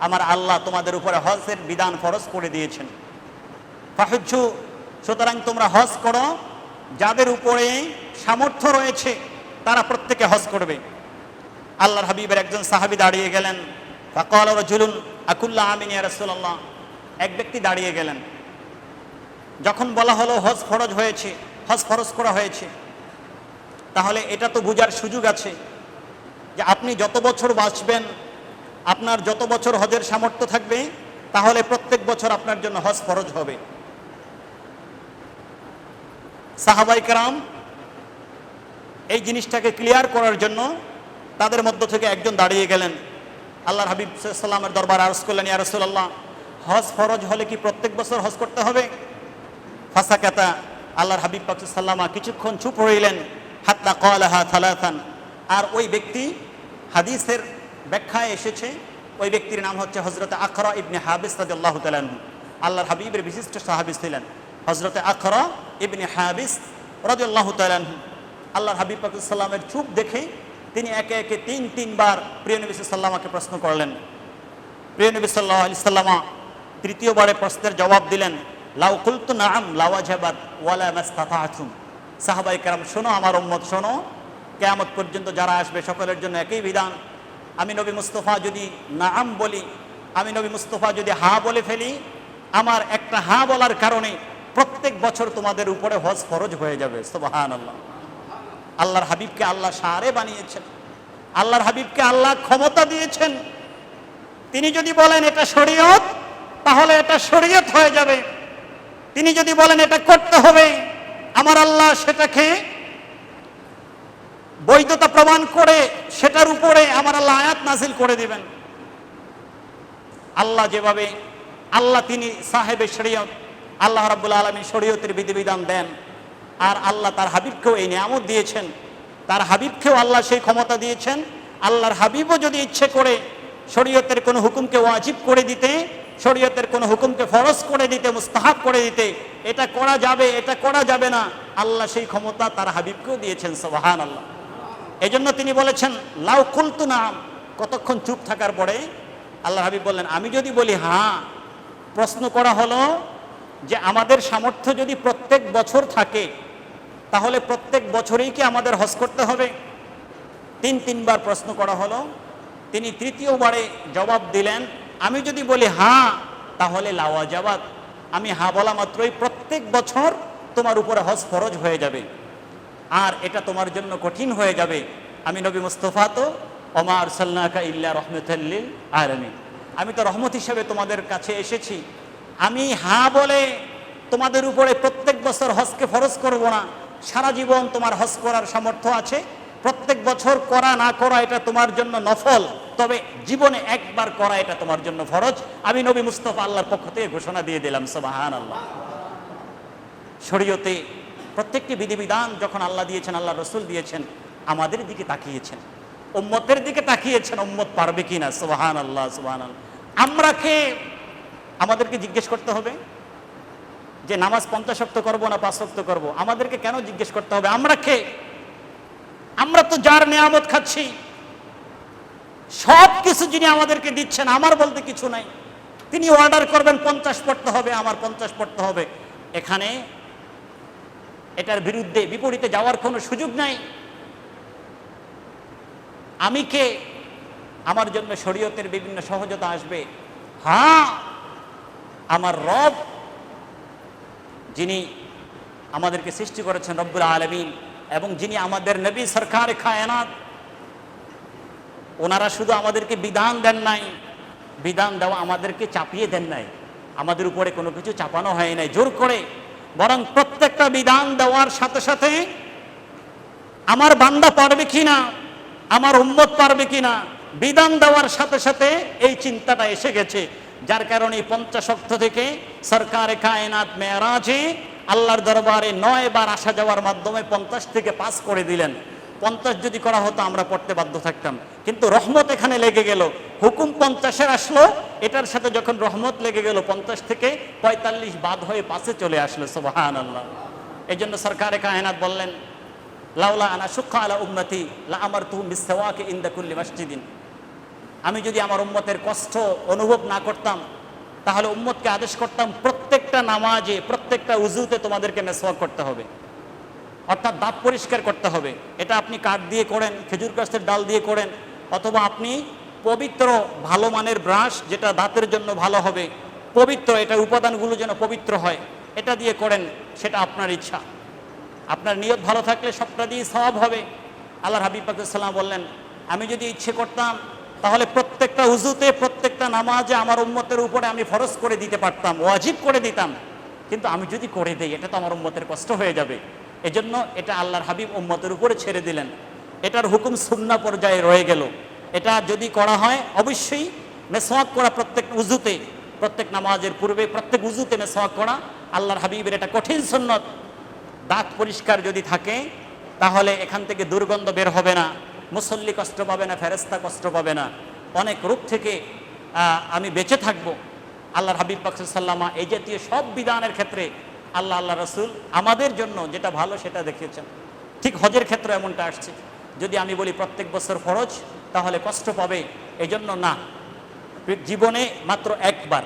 আমার আল্লাহ তোমাদের উপরে হজের বিধান ফরজ করে দিয়েছেন। ফাহুজ্জু, সুতরাং তোমরা হজ করো, যাদের উপরে সামর্থ্য রয়েছে, তারা প্রত্যেকে হজ করবে। আল্লাহর হাবিবের একজন সাহাবি দাঁড়িয়ে গেলেন। ফাকাল রজুলুন আকুল্লাহ আমিন রাসূলুল্লাহ। এক ব্যক্তি দাঁড়িয়ে গেলেন। যখন বলা হলো হজ ফরজ হয়েছে, হজ ফরজ করা হয়েছে, তাহলে এটা তো বোঝার সুযোগ আছে যে আপনি যত বছর বাঁচবেন আপনার যত বছর হজের সামর্থ্য থাকবে, তাহলে প্রত্যেক বছর আপনার জন্য হজ ফরজ হবে। সাহাবাই কারাম এই জিনিসটাকে ক্লিয়ার করার জন্য তাদের মধ্য থেকে একজন দাঁড়িয়ে গেলেন। আল্লাহর হাবিব সাল্লামের দরবার আরজ করলেন, ইয়া রাসূলুল্লাহ, হজ ফরজ হলে কি প্রত্যেক বছর হজ করতে হবে? ফাসাকাতা, আল্লাহর হাবিব পাক সাল্লামা কিছুক্ষণ চুপ রইলেন, হাত্তা কলাহা থালাথান আর ওই ব্যক্তি হাদিসের ব্যাখ্যায় এসেছে, ওই ব্যক্তির নাম হচ্ছে হজরত আখরা ইবনে হাবিস রাদিয়াল্লাহু তাআলা আনহু। আল্লাহর হাবিবের বিশিষ্ট সাহাবিস ছিলেন হজরত আখরা ইবনে হাবিস রাদিয়াল্লাহু তাআলা আনহু। আল্লাহর হাবিব পাকিসাল্লামের চুপ দেখে তিনি একে একে তিন, তিনবার প্রিয় নবী সাল্লামাকে প্রশ্ন করলেন প্রিয় নবী সাল্লাহ আলি সাল্লামা তৃতীয়বারে প্রশ্নের জবাব দিলেন, লাউ কুলতু নাম লাওয়াজাবাদ ওয়ালা মাস্তাতাতুম সাহাবাই কারাম, শোনো আমার উম্মত, শোনো, কেয়ামত পর্যন্ত যারা আসবে সকলের জন্য একই বিধান আমি নবী মুস্তফা যদি নাম বলি, আমি নবী মুস্তফা যদি হা বলে ফেলি, আমার একটা হা বলার কারণে প্রত্যেক বছর তোমাদের উপরে হজ ফরজ হয়ে যাবে সুবহান আল্লাহ আল্লাহর হাবিবকে আল্লাহ সারে বানিয়েছেন, আল্লাহর হাবিবকে আল্লাহ ক্ষমতা দিয়েছেন। তিনি যদি বলেন এটা শরীয়ত, তাহলে এটা শরীয়ত হয়ে যাবে। তিনি যদি বলেন এটা করতে হবে, আমার আল্লাহ সেটাকে বৈধতা প্রমাণ করে সেটার উপরে আমার আল্লাহ আয়াত নাজিল করে দিবেন। আল্লাহ যেভাবে, আল্লাহ তিনি সাহেবে শরীয়ত, আল্লাহ রাব্বুল আলমী শরীয়তের বিধিবিধান দেন। আর আল্লাহ তার হাবিবকেও এই নিয়ামত দিয়েছেন। তার হাবিবকেও আল্লাহ সেই ক্ষমতা দিয়েছেন। আল্লাহর হাবিবও যদি ইচ্ছে করে শরীয়তের কোনো হুকুমকে ওয়াজিব করে দিতে, শরীয়তের কোনো হুকুমকে ফরজ করে দিতে, মুস্তাহাব করে দিতে, এটা করা যাবে, এটা করা যাবে না, আল্লাহ সেই ক্ষমতা তার হাবিবকেও দিয়েছেন সবাহান আল্লাহ এই জন্য তিনি বলেছেন, লাউ কুলতু নাম। কতক্ষণ চুপ থাকার পরে আল্লাহ হাবিব বললেন, আমি যদি বলি হ্যাঁ। প্রশ্ন করা হলো যে, আমাদের সামর্থ্য যদি প্রত্যেক বছর থাকে, তাহলে প্রত্যেক বছরেই কি আমাদের হজ করতে হবে? তিন তিনবার প্রশ্ন করা হলো। তিনি তৃতীয়বারে জবাব দিলেন, আমি যদি বলি হ্যাঁ তাহলে লাওয়া জবাব আমি হা বলা মাত্রই প্রত্যেক বছর তোমার উপরে হজ ফরজ হয়ে যাবে। আর এটা তোমার জন্য কঠিন হয়ে যাবে। আমি নবী মুস্তফা তো অমার সাল্লাকা ইল্লা রহমতুল্লিল আলমী আমি তো রহমত হিসেবে তোমাদের কাছে এসেছি। আমি হা বলে তোমাদের উপরে প্রত্যেক বছর হজকে ফরজ করব না। সারা জীবন তোমার হজ করার সামর্থ্য আছে। প্রত্যেক বছর করা না করা এটা তোমার জন্য নফল। তবে জীবনে একবার করা এটা তোমার জন্য ফরজ। আমি নবী মুস্তফা আল্লাহর পক্ষ থেকে ঘোষণা দিয়ে দিলাম সবাহান আল্লাহ শরীয়তে প্রত্যেকটি বিধিবিধান যখন আল্লাহ দিয়েছেন, আল্লাহ রসুল দিয়েছেন, আমাদের দিকে তাকিয়েছেন। উম্মতের দিকে তাকিয়েছেন, উম্মত পারবে কি না? সুবাহান আল্লাহ সুবাহান আল্লাহ আমরা কে? আমাদেরকে জিজ্ঞেস করতে হবে। যে নামাজ পঞ্চাশ শক্ত করব না পাঁচ শক্ত করব? আমাদেরকে কেন জিজ্ঞেস করতে হবে? আমরা কে? আমরা তো যার নেয়ামত খাচ্ছি। সব কিছু যিনি আমাদেরকে দিচ্ছেন, আমার বলতে কিছু নাই। তিনি অর্ডার করবেন, পঞ্চাশ পড়তে হবে, আমার পঞ্চাশ পড়তে হবে। এখানে এটার বিরুদ্ধে বিপরীতে যাওয়ার কোনো সুযোগ নাই। আমি কে? আমার জন্য শরীয়তের বিভিন্ন সহজতা আসবে। হ্যাঁ আমার রব, যিনি আমাদেরকে সৃষ্টি করেছেন রব্বুল আলমিন, এবং যিনি আমাদের নবী সরকার খায়নাত ওনারা শুধু আমাদেরকে বিধান দেন নাই, বিধান দেওয়া আমাদেরকে চাপিয়ে দেন নাই। আমাদের উপরে কোনো কিছু চাপানো হয় নাই। জোর করে বরং প্রত্যেকটা বিধান দেওয়ার সাথে সাথে আমার বান্দা পারবে কিনা, আমার উম্মত পারবে কিনা, বিধান দেওয়ার সাথে সাথে এই চিন্তাটা এসে গেছে। যার কারণে পঞ্চাশক্ত থেকে সরকারে কায়নাত মেয়ারাজে আল্লাহর দরবারে নয় বার আসা যাওয়ার মাধ্যমে পঞ্চাশ থেকে পাস করে দিলেন। পঞ্চাশ যদি করা হতো, আমরা পড়তে বাধ্য থাকতাম। কিন্তু রহমত এখানে লেগে গেল। হুকুম পঞ্চাশের আসলো এটার সাথে যখন রহমত লেগে গেল পঞ্চাশ থেকে পঁয়তাল্লিশ বাদ হয়ে পাশে চলে আসলো সোবাহান আল্লাহ এই জন্য সরকারে কায়নাত বললেন, লাউলা আনা সুখা আলা উম্মতি, লা আমার তু মিসওয়াকে ইন্দা কুল্লি মসজিদিন। আমি যদি আমার উম্মতের কষ্ট অনুভব না করতাম, তাহলে উম্মতকে আদেশ করতাম, প্রত্যেকটা নামাজে, প্রত্যেকটা উজুতে তোমাদেরকে মেসওয়াক করতে হবে। অর্থাৎ দাঁত পরিষ্কার করতে হবে। এটা আপনি কাঠ দিয়ে করেন, খেজুর গাছের ডাল দিয়ে করেন, অথবা আপনি পবিত্র ভালো মানের ব্রাশ যেটা দাঁতের জন্য ভালো হবে। পবিত্র, এটা উপাদানগুলো যেন পবিত্র হয়। এটা দিয়ে করেন, সেটা আপনার ইচ্ছা। আপনার নিয়ত ভালো থাকলে সবটা দিয়ে সব হবে। আল্লাহ হাবিব পাকুসাল্লাম বললেন, আমি যদি ইচ্ছে করতাম, তাহলে প্রত্যেকটা উজুতে প্রত্যেকটা নামাজে আমার উম্মতের উপরে আমি ফরজ করে দিতে পারতাম, ওয়াজিব করে দিতাম। কিন্তু আমি যদি করে দেই, এটা তো আমার উম্মতের কষ্ট হয়ে যাবে। এজন্য এটা আল্লাহর হাবিব উম্মতের উপরে ছেড়ে দিলেন। এটার হুকুম সুন্না পর্যায়ে রয়ে গেল। এটা যদি করা হয়, অবশ্যই মেসওয়াক করা প্রত্যেক উজুতে, প্রত্যেক নামাজের পূর্বে প্রত্যেক উজুতে মেসওয়াক করা আল্লাহর হাবিবের এটা কঠিন সুন্নত। দাঁত পরিষ্কার যদি থাকে, তাহলে এখান থেকে দুর্গন্ধ বের হবে না। মুসল্লি কষ্ট পাবে না ফেরেস্তা কষ্ট পাবে না। অনেক রূপ থেকে আমি বেঁচে থাকব। আল্লাহর হাবিব পাকসাল্লামা এই জাতীয় সব বিধানের ক্ষেত্রে আল্লাহ আল্লাহ রসুল আমাদের জন্য যেটা ভালো সেটা দেখিয়েছেন। ঠিক হজের ক্ষেত্রে এমনটা আসছে। যদি আমি বলি প্রত্যেক বছর ফরজ তাহলে কষ্ট পাবে এজন্য না। জীবনে মাত্র একবার।